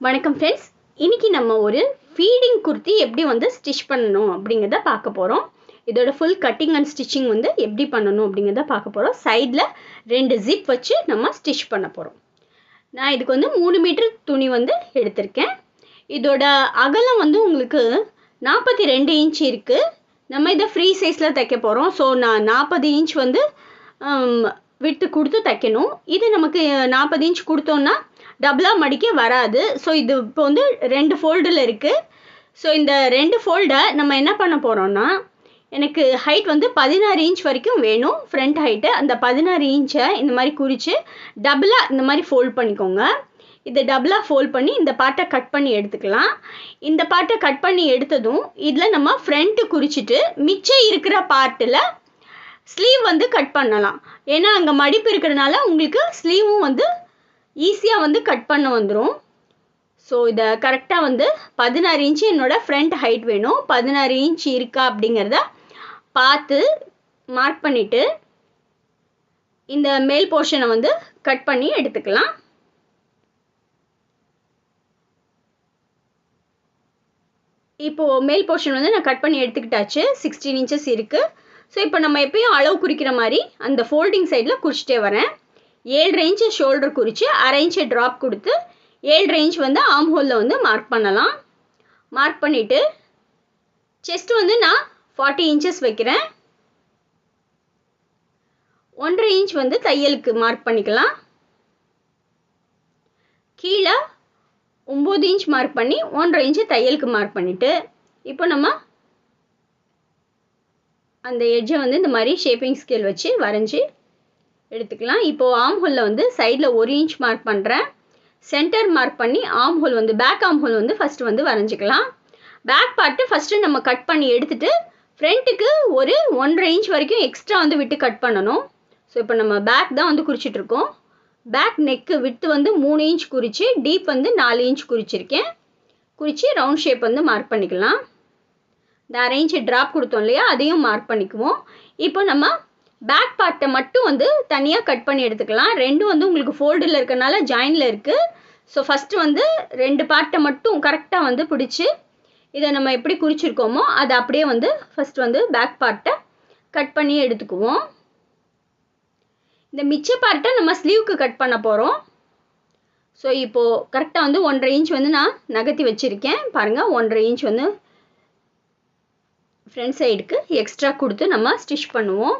வணக்கம் ஃப்ரெண்ட்ஸ் இன்னைக்கு நம்ம ஒரு ஃபீடிங் குர்த்தி எப்படி வந்து ஸ்டிச் பண்ணணும் அப்படிங்கிறத பார்க்க போகிறோம் இதோட ஃபுல் கட்டிங் அண்ட் ஸ்டிச்சிங் வந்து எப்படி பண்ணணும் அப்படிங்கிறத பார்க்க போகிறோம் சைடில் ரெண்டு ஜிப் வச்சு நம்ம ஸ்டிச் பண்ண போகிறோம் நான் இதுக்கு வந்து மூணு மீட்டர் துணி வந்து எடுத்திருக்கேன். இதோட அகலம் வந்து உங்களுக்கு நாற்பத்தி ரெண்டு இன்ச் இருக்குது நம்ம இதை ஃப்ரீ சைஸில் தைக்க போகிறோம் ஸோ நான் நாற்பது இன்ச் வந்து um, விட்டு கொடுத்து தைக்கணும். இது நமக்கு நாற்பது இன்ச் கொடுத்தோன்னா டபுளாக மடிக்க வராது. ஸோ இது இப்போ வந்து ரெண்டு ஃபோல்டில் இருக்குது ஸோ இந்த ரெண்டு ஃபோல்டை நம்ம என்ன பண்ண போகிறோம்னா எனக்கு ஹைட் வந்து பதினாறு இன்ச் வரைக்கும் வேணும். ஃப்ரண்ட் ஹைட்டு அந்த பதினாறு இன்ச்சை இந்த மாதிரி குறித்து டபுளாக இந்த மாதிரி ஃபோல்ட் பண்ணிக்கோங்க. இதை டபுளாக ஃபோல்ட் பண்ணி இந்த பார்ட்டை கட் பண்ணி எடுத்துக்கலாம். இந்த பார்ட்டை கட் பண்ணி எடுத்ததும் இதில் நம்ம ஃப்ரண்ட்டு குறிச்சிட்டு மிச்சம் இருக்கிற பார்ட்டில் ஸ்லீவ் வந்து கட் பண்ணலாம். ஏன்னா அங்கே மடிப்பு இருக்கிறனால உங்களுக்கு ஸ்லீவும் வந்து ஈஸியாக வந்து கட் பண்ண வந்துடும் ஸோ இதை கரெக்டாக வந்து பதினாறு இன்ச்சு என்னோடய ஃப்ரண்ட் ஹைட் வேணும். பதினாறு இன்ச் இருக்கா அப்படிங்கிறத பார்த்து மார்க் பண்ணிவிட்டு இந்த மேல் போர்ஷனை வந்து கட் பண்ணி எடுத்துக்கலாம். இப்போது மேல் போர்ஷன் வந்து நான் கட் பண்ணி எடுத்துக்கிட்டாச்சு. சிக்ஸ்டீன் இன்ச்சஸ் இருக்குது ஸோ இப்போ நம்ம எப்பயும் அளவு குறிக்கிற மாதிரி அந்த ஃபோல்டிங் சைடில் குறிச்சிட்டே வரேன். ஏழு ரேஞ்சு ஷோல்டர் குறித்து அரை இன்ச்சு ட்ராப் கொடுத்து ஏழு இன்ச் வந்து ஆம் ஹோலில் வந்து மார்க் பண்ணலாம். மார்க் பண்ணிவிட்டு செஸ்ட் வந்து நான் ஃபார்ட்டி இன்ச்சஸ் வைக்கிறேன். ஒன்றரை இன்ச் வந்து தையலுக்கு மார்க் பண்ணிக்கலாம். கீழே ஒம்பது இன்ச் மார்க் பண்ணி ஒன்றரை இன்ச்சு தையலுக்கு மார்க் பண்ணிவிட்டு இப்போ நம்ம அந்த எட்ஜை வந்து இந்த மாதிரி ஷேப்பிங் ஸ்கேல் வச்சு வரைஞ்சி எடுத்துக்கலாம். இப்போது ஆம் ஹோலில் வந்து சைடில் ஒரு இன்ச் மார்க் பண்ணுறேன் சென்டர் மார்க் பண்ணி ஆம் ஹோல் வந்து பேக் ஆம் ஹோல் வந்து ஃபஸ்ட்டு வந்து வரைஞ்சிக்கலாம். பேக் பார்ட்டு ஃபஸ்ட்டு நம்ம கட் பண்ணி எடுத்துகிட்டு ஃப்ரண்ட்டுக்கு ஒரு ஒன்றரை இன்ச் வரைக்கும் எக்ஸ்ட்ரா வந்து விட்டு கட் பண்ணணும். ஸோ இப்போ நம்ம பேக் தான் வந்து குறிச்சிட்ருக்கோம் பேக் நெக்கு விட்டு வந்து மூணு இன்ச் குறித்து டீப் வந்து நாலு இன்ச் குறிச்சிருக்கேன். குறித்து ரவுண்ட் ஷேப் வந்து மார்க் பண்ணிக்கலாம். இந்த அரேஞ்ச் ட்ராப் கொடுத்தோம் இல்லையா? அதையும் மார்க் பண்ணிக்குவோம். இப்போ நம்ம பேக் பார்ட்டை மட்டும் வந்து தனியாக கட் பண்ணி எடுத்துக்கலாம். ரெண்டும் வந்து உங்களுக்கு ஃபோல்டில் இருக்கனால ஜாயினில் இருக்குது ஸோ ஃபஸ்ட்டு வந்து ரெண்டு பார்ட்டை மட்டும் கரெக்டாக வந்து பிடிச்சி இதை நம்ம எப்படி குறிச்சிருக்கோமோ அதை அப்படியே வந்து ஃபஸ்ட் வந்து பேக் பார்ட்டை கட் பண்ணி எடுத்துக்குவோம். இந்த மிச்ச பார்ட்டை நம்ம ஸ்லீவுக்கு கட் பண்ண போகிறோம் ஸோ இப்போது கரெக்டாக வந்து ஒன்றரை இன்ச் வந்து நான் நகர்த்தி வச்சுருக்கேன். பாருங்கள் ஒன்றரை இன்ச் வந்து ஃப்ரண்ட் சைடுக்கு எக்ஸ்ட்ரா கொடுத்து நம்ம ஸ்டிச் பண்ணுவோம்.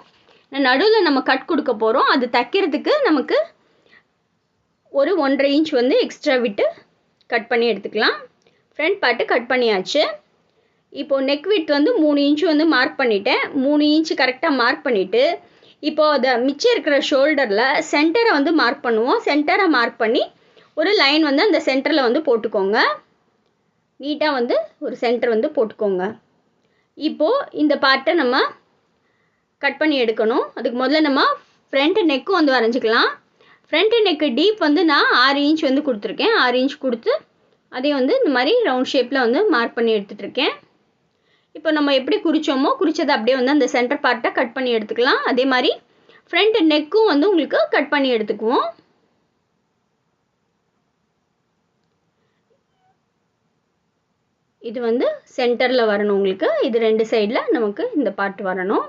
நடுவில் நம்ம கட் கொடுக்க போகிறோம் அது தைக்கிறதுக்கு நமக்கு ஒரு ஒன்றரை இன்ச் வந்து எக்ஸ்ட்ரா விட்டு கட் பண்ணி எடுத்துக்கலாம். ஃப்ரண்ட் பார்ட்டு கட் பண்ணியாச்சு. இப்போது நெக் விட் வந்து மூணு இன்ச்சு வந்து மார்க் பண்ணிட்டேன். மூணு இன்ச்சு கரெக்டாக மார்க் பண்ணிவிட்டு இப்போது அதை மிச்சம் இருக்கிற ஷோல்டரில் சென்டரை வந்து மார்க் பண்ணுவோம். சென்டரை மார்க் பண்ணி ஒரு லைன் வந்து அந்த சென்டரில் வந்து போட்டுக்கோங்க. நீட்டாக வந்து ஒரு சென்டர் வந்து போட்டுக்கோங்க. இப்போது இந்த பார்ட்டை நம்ம கட் பண்ணி எடுக்கணும். அதுக்கு முதல்ல நம்ம ஃப்ரண்ட் நெக்கும் வந்து வரைஞ்சிக்கலாம். ஃப்ரண்ட் நெக்கு டீப் வந்து நான் ஆறு இன்ச் வந்து கொடுத்துருக்கேன். ஆறு இன்ச் கொடுத்து அதையும் வந்து இந்த மாதிரி ரவுண்ட் ஷேப்பில் வந்து மார்க் பண்ணி எடுத்துகிட்ருக்கேன் இப்போ நம்ம எப்படி குறித்தோமோ குறித்ததை அப்படியே வந்து அந்த சென்டர் பார்ட்டை கட் பண்ணி எடுத்துக்கலாம். அதே மாதிரி ஃப்ரண்ட் நெக்கும் வந்து உங்களுக்கு கட் பண்ணி எடுத்துக்குவோம். இது வந்து சென்டரில் வரணும் உங்களுக்கு. இது ரெண்டு சைடில் நமக்கு இந்த பார்ட் வரணும்.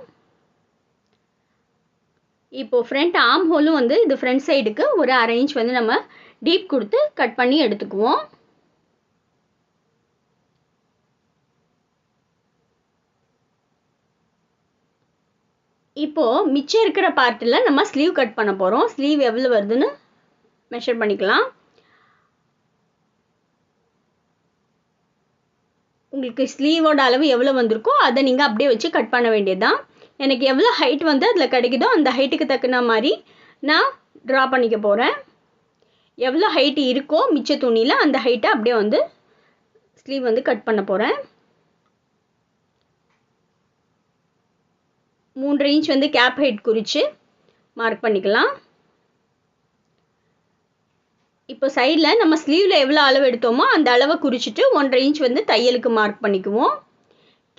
இப்போது ஃப்ரண்ட் ஆம் ஹோலும் வந்து இது ஃப்ரண்ட் சைடுக்கு ஒரு அரை இன்ச் வந்து நம்ம டீப் கொடுத்து கட் பண்ணி எடுத்துக்குவோம். இப்போது மிச்சம் இருக்கிற பார்ட்டில் நம்ம ஸ்லீவ் கட் பண்ண போகிறோம் ஸ்லீவ் எவ்வளோ வருதுன்னு மெஷர் பண்ணிக்கலாம். உங்களுக்கு ஸ்லீவோட அளவு எவ்வளோ வந்திருக்கோ அதை நீங்கள் அப்படியே வச்சு கட் பண்ண வேண்டியது தான் எனக்கு எவ்வளோ ஹைட் வந்து அதில் கிடைக்குதோ அந்த ஹைட்டுக்கு தக்குன மாதிரி நான் ட்ரா பண்ணிக்க போகிறேன் எவ்வளோ ஹைட்டு இருக்கோ மிச்ச துணியில் அந்த ஹைட்டை அப்படியே வந்து ஸ்லீவ் வந்து கட் பண்ண போகிறேன் மூன்று இன்ச் வந்து கேப் ஹைட் குறித்து மார்க் பண்ணிக்கலாம். இப்போ சைடில் நம்ம ஸ்லீவில் எவ்வளோ அளவு எடுத்தோமோ அந்த அளவை குறிச்சிட்டு ஒன்றரை இன்ச் வந்து தையலுக்கு மார்க் பண்ணிக்குவோம்.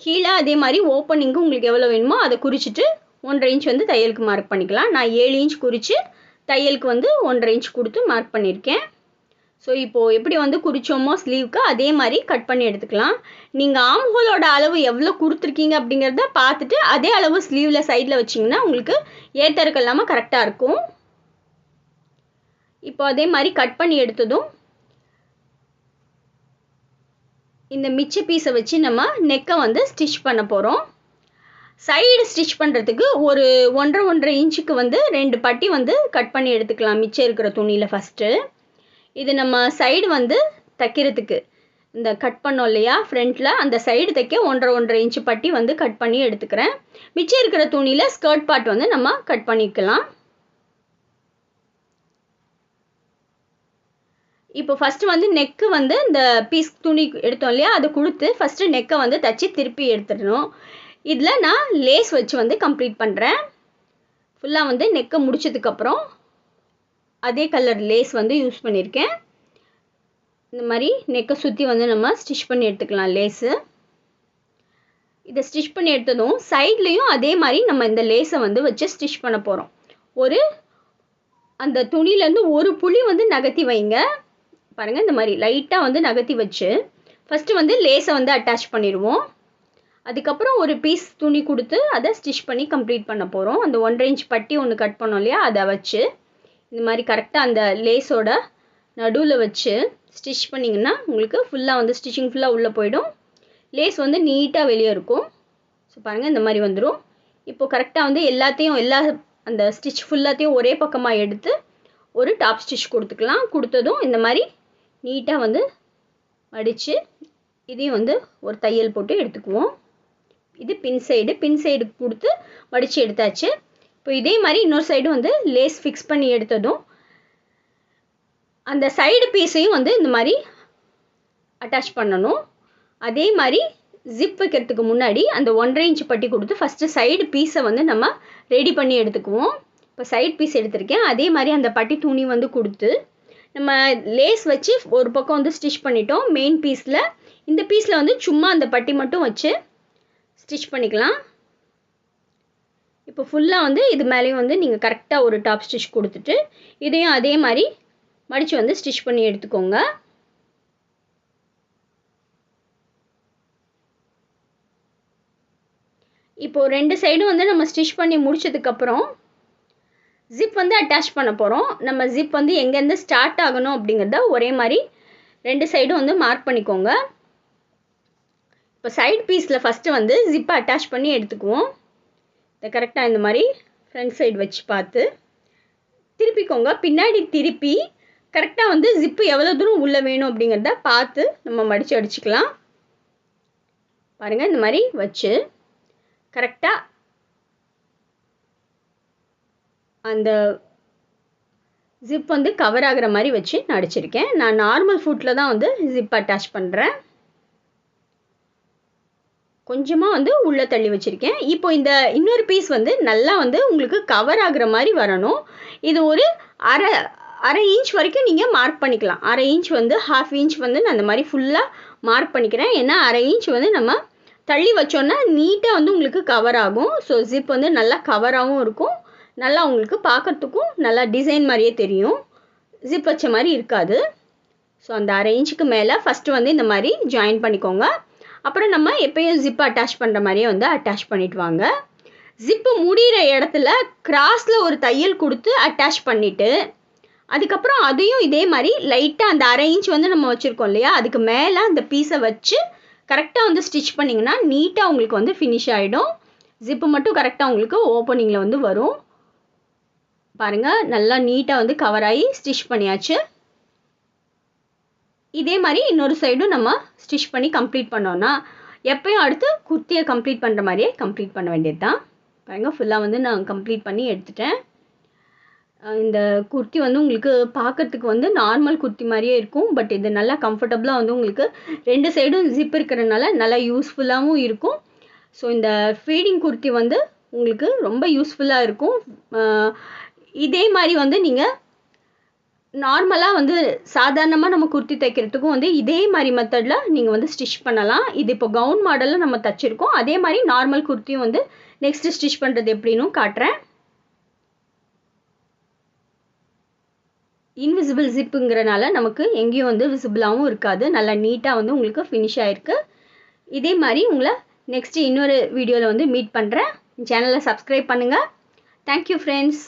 கீழே அதே மாதிரி ஓப்பனிங்கு உங்களுக்கு எவ்வளோ வேணுமோ அதை குறிச்சிட்டு ஒன்றரை இன்ச் வந்து தையலுக்கு மார்க் பண்ணிக்கலாம். நான் ஏழு இன்ச் குறித்து தையலுக்கு வந்து ஒன்றரை இன்ச் கொடுத்து மார்க் பண்ணியிருக்கேன் ஸோ இப்போது எப்படி வந்து குறித்தோமோ ஸ்லீவ்க்கு அதே மாதிரி கட் பண்ணி எடுத்துக்கலாம். நீங்கள் ஆம்ஹோலோட அளவு எவ்வளோ கொடுத்துருக்கீங்க அப்படிங்கிறத பார்த்துட்டு அதே அளவு ஸ்லீவில் சைடில் வச்சிங்கன்னா உங்களுக்கு ஏத்தருக்கு இல்லாமல் கரெக்டாக இருக்கும். இப்போ அதே மாதிரி கட் பண்ணி எடுத்ததும் இந்த மிச்ச பீஸை வச்சு நம்ம நெக்கை வந்து ஸ்டிச் பண்ண போகிறோம் சைடு ஸ்டிச் பண்ணுறதுக்கு ஒரு ஒன்றரை ஒன்றரை இன்ச்சுக்கு வந்து ரெண்டு பட்டி வந்து கட் பண்ணி எடுத்துக்கலாம். மிச்சம் இருக்கிற துணியில் ஃபஸ்ட்டு இது நம்ம சைடு வந்து தைக்கிறதுக்கு. இந்த கட் பண்ணோம் இல்லையா? ஃப்ரண்ட்டில் அந்த சைடு தைக்க ஒன்றரை ஒன்றரை இன்ச்சு பட்டி வந்து கட் பண்ணி எடுத்துக்கிறேன். மிச்சம் இருக்கிற துணியில் ஸ்கர்ட் பார்ட் வந்து நம்ம கட் பண்ணிக்கலாம். இப்போ ஃபஸ்ட்டு வந்து நெக்கு வந்து இந்த பீஸ் துணி எடுத்தோம் இல்லையா? அதை கொடுத்து ஃபஸ்ட்டு நெக்கை வந்து தச்சு திருப்பி எடுத்துடணும். இதில் நான் லேஸ் வச்சு வந்து கம்ப்ளீட் பண்ணுறேன் ஃபுல்லாக வந்து நெக்கை முடிச்சதுக்கப்புறம் அதே கலர் லேஸ் வந்து யூஸ் பண்ணியிருக்கேன். இந்த மாதிரி நெக்கை சுற்றி வந்து நம்ம ஸ்டிச் பண்ணி எடுத்துக்கலாம் லேஸு இதை ஸ்டிச் பண்ணி எடுத்ததும் சைட்லேயும் அதே மாதிரி நம்ம இந்த லேஸை வந்து வச்சு ஸ்டிச் பண்ண போகிறோம் ஒரு அந்த துணியிலேருந்து ஒரு புளி வந்து நகர்த்தி வைங்க. பாருங்கள் இந்த மாதிரி லைட்டாக வந்து நகர்த்தி வச்சு ஃபஸ்ட்டு வந்து லேஸை வந்து அட்டாச் பண்ணிடுவோம். அதுக்கப்புறம் ஒரு பீஸ் துணி கொடுத்து அதை ஸ்டிச் பண்ணி கம்ப்ளீட் பண்ண போகிறோம் அந்த ஒன்றரை இன்ச் பட்டி ஒன்று கட் பண்ணோம் இல்லையா அதை வச்சு இந்த மாதிரி கரெக்டாக அந்த லேஸோட நடுவில் வச்சு ஸ்டிச் பண்ணிங்கன்னா உங்களுக்கு ஃபுல்லாக வந்து ஸ்டிச்சிங் ஃபுல்லாக உள்ளே போயிடும். லேஸ் வந்து நீட்டாக வெளியே இருக்கும். ஸோ பாருங்கள் இந்த மாதிரி வந்துடும் இப்போது கரெக்டாக வந்து எல்லாத்தையும் எல்லா அந்த ஸ்டிச் ஃபுல்லாத்தையும் ஒரே பக்கமாக எடுத்து ஒரு டாப் ஸ்டிச் கொடுத்துக்கலாம். கொடுத்ததும் இந்த மாதிரி நீட்டாக வந்து மடித்து இதையும் வந்து ஒரு தையல் போட்டு எடுத்துக்குவோம். இது பின் சைடு பின் சைடு கொடுத்து மடித்து எடுத்தாச்சு. இப்போ இதே மாதிரி இன்னொரு சைடு வந்து லேஸ் ஃபிக்ஸ் பண்ணி எடுத்ததும் அந்த சைடு பீஸையும் வந்து இந்த மாதிரி அட்டாச் பண்ணணும். அதே மாதிரி ஜிப் வைக்கிறதுக்கு முன்னாடி அந்த ஒன்றரை இன்ச் பட்டி கொடுத்து ஃபஸ்ட்டு சைடு பீஸை வந்து நம்ம ரெடி பண்ணி எடுத்துக்குவோம். இப்போ சைடு பீஸ் எடுத்திருக்கேன். அதே மாதிரி அந்த பட்டி துணி வந்து கொடுத்து நம்ம லேஸ் வச்சு ஒரு பக்கம் வந்து ஸ்டிச் பண்ணிட்டோம். மெயின் பீஸில் இந்த பீஸில் வந்து சும்மா அந்த பட்டி மட்டும் வச்சு ஸ்டிச் பண்ணிக்கலாம். இப்போ ஃபுல்லாக வந்து இது மேலேயும் வந்து நீங்கள் கரெக்டாக ஒரு டாப் ஸ்டிச் கொடுத்துட்டு இதையும் அதே மாதிரி மடித்து வந்து ஸ்டிச் பண்ணி எடுத்துக்கோங்க. இப்போது ரெண்டு சைடும் வந்து நம்ம ஸ்டிச் பண்ணி முடிச்சதுக்கப்புறம் ஜிப் வந்து அட்டாச் பண்ண போகிறோம் நம்ம ஜிப் வந்து எங்கேருந்து ஸ்டார்ட் ஆகணும் அப்படிங்கிறத ஒரே மாதிரி ரெண்டு சைடும் வந்து மார்க் பண்ணிக்கோங்க. இப்போ சைட் பீஸில் ஃபஸ்ட்டு வந்து ஜிப்பை அட்டாச் பண்ணி எடுத்துக்குவோம். இதை கரெக்டாக இந்த மாதிரி ஃப்ரண்ட் சைடு வச்சு பார்த்து திருப்பிக்கோங்க. பின்னாடி திருப்பி கரெக்டாக வந்து ஜிப்பு எவ்வளோ தூரம் உள்ளே வேணும் அப்படிங்கிறத பார்த்து நம்ம மடித்து அடிச்சுக்கலாம். பாருங்கள் இந்த மாதிரி வச்சு கரெக்டாக அந்த ஜிப் வந்து கவர் ஆகிற மாதிரி வச்சு நான் அடிச்சிருக்கேன். நான் நார்மல் ஃபுட்டில் தான் வந்து ஜிப் அட்டாச் பண்ணுறேன் கொஞ்சமாக வந்து உள்ளே தள்ளி வச்சுருக்கேன். இப்போ இந்த இன்னொரு பீஸ் வந்து நல்லா வந்து உங்களுக்கு கவர் ஆகுற மாதிரி வரணும். இது ஒரு அரை அரை இன்ச் வரைக்கும் நீங்கள் மார்க் பண்ணிக்கலாம். அரை இன்ச் வந்து ஹாஃப் இன்ச் வந்து நான் அந்த மாதிரி ஃபுல்லாக மார்க் பண்ணிக்கிறேன். ஏன்னா அரை இன்ச் வந்து நம்ம தள்ளி வச்சோன்னா நீட்டாக வந்து உங்களுக்கு கவர் ஆகும். ஸோ ஜிப் வந்து நல்லா கவராகவும் இருக்கும். நல்லா உங்களுக்கு பார்க்குறதுக்கும் நல்லா டிசைன் மாதிரியே தெரியும். ஜிப் வச்ச மாதிரி இருக்காது. ஸோ அந்த அரை இன்ச்சுக்கு மேலே ஃபஸ்ட்டு வந்து இந்த மாதிரி ஜாயின் பண்ணிக்கோங்க. அப்புறம் நம்ம எப்பயும் ஜிப் அட்டாச் பண்ணுற மாதிரியே வந்து அட்டாச் பண்ணிட்டு வாங்க. ஜிப்பு முடிகிற இடத்துல கிராஸில் ஒரு தையல் கொடுத்து அட்டாச் பண்ணிவிட்டு அதுக்கப்புறம் அதையும் இதே மாதிரி லைட்டாக அந்த அரை இன்ச் வந்து நம்ம வச்சுருக்கோம் இல்லையா அதுக்கு மேலே அந்த பீஸை வச்சு கரெக்டாக வந்து ஸ்டிச் பண்ணிங்கன்னா நீட்டாக உங்களுக்கு வந்து ஃபினிஷ் ஆகிடும் ஜிப்பு மட்டும் கரெக்டாக உங்களுக்கு ஓப்பனிங்கில் வந்து வரும். பாருங்கள் நல்லா நீட்டாக வந்து கவர் ஆகி ஸ்டிச் பண்ணியாச்சு. இதே மாதிரி இன்னொரு சைடும் நம்ம ஸ்டிச் பண்ணி கம்ப்ளீட் பண்ணோன்னா எப்பயும் அடுத்து குர்த்தியை கம்ப்ளீட் பண்ணுற மாதிரியே கம்ப்ளீட் பண்ண வேண்டியது தான் பாருங்கள் ஃபுல்லாக வந்து நான் கம்ப்ளீட் பண்ணி எடுத்துட்டேன். இந்த குர்த்தி வந்து உங்களுக்கு பார்க்கறதுக்கு வந்து நார்மல் குர்த்தி மாதிரியே இருக்கும். பட் இது நல்லா கம்ஃபர்டபுளாக வந்து உங்களுக்கு ரெண்டு சைடும் ஜிப் இருக்கிறனால நல்லா யூஸ்ஃபுல்லாகவும் இருக்கும். ஸோ இந்த ஃபீடிங் குர்த்தி வந்து உங்களுக்கு ரொம்ப யூஸ்ஃபுல்லாக இருக்கும். இதே மாதிரி வந்து நீங்கள் நார்மலாக வந்து சாதாரணமாக நம்ம குர்த்தி தைக்கிறதுக்கும் வந்து இதே மாதிரி மெத்தடில் நீங்கள் வந்து ஸ்டிச் பண்ணலாம். இது இப்போ கவுன் மாடலில் நம்ம தைச்சிருக்கோம். அதே மாதிரி நார்மல் குர்த்தியும் வந்து நெக்ஸ்ட்டு ஸ்டிச் பண்ணுறது எப்படின்னு காட்டுறேன். இன்விசிபிள் ஜிப்புங்கிறனால நமக்கு எங்கேயும் வந்து விசிபிளாகவும் இருக்காது. நல்லா நீட்டாக வந்து உங்களுக்கு ஃபினிஷ் ஆகிருக்கு இதே மாதிரி உங்களை நெக்ஸ்ட்டு இன்னொரு வீடியோவில் வந்து மீட் பண்ணுறேன் சேனலை சப்ஸ்கிரைப் பண்ணுங்கள் தேங்க்யூ ஃப்ரெண்ட்ஸ்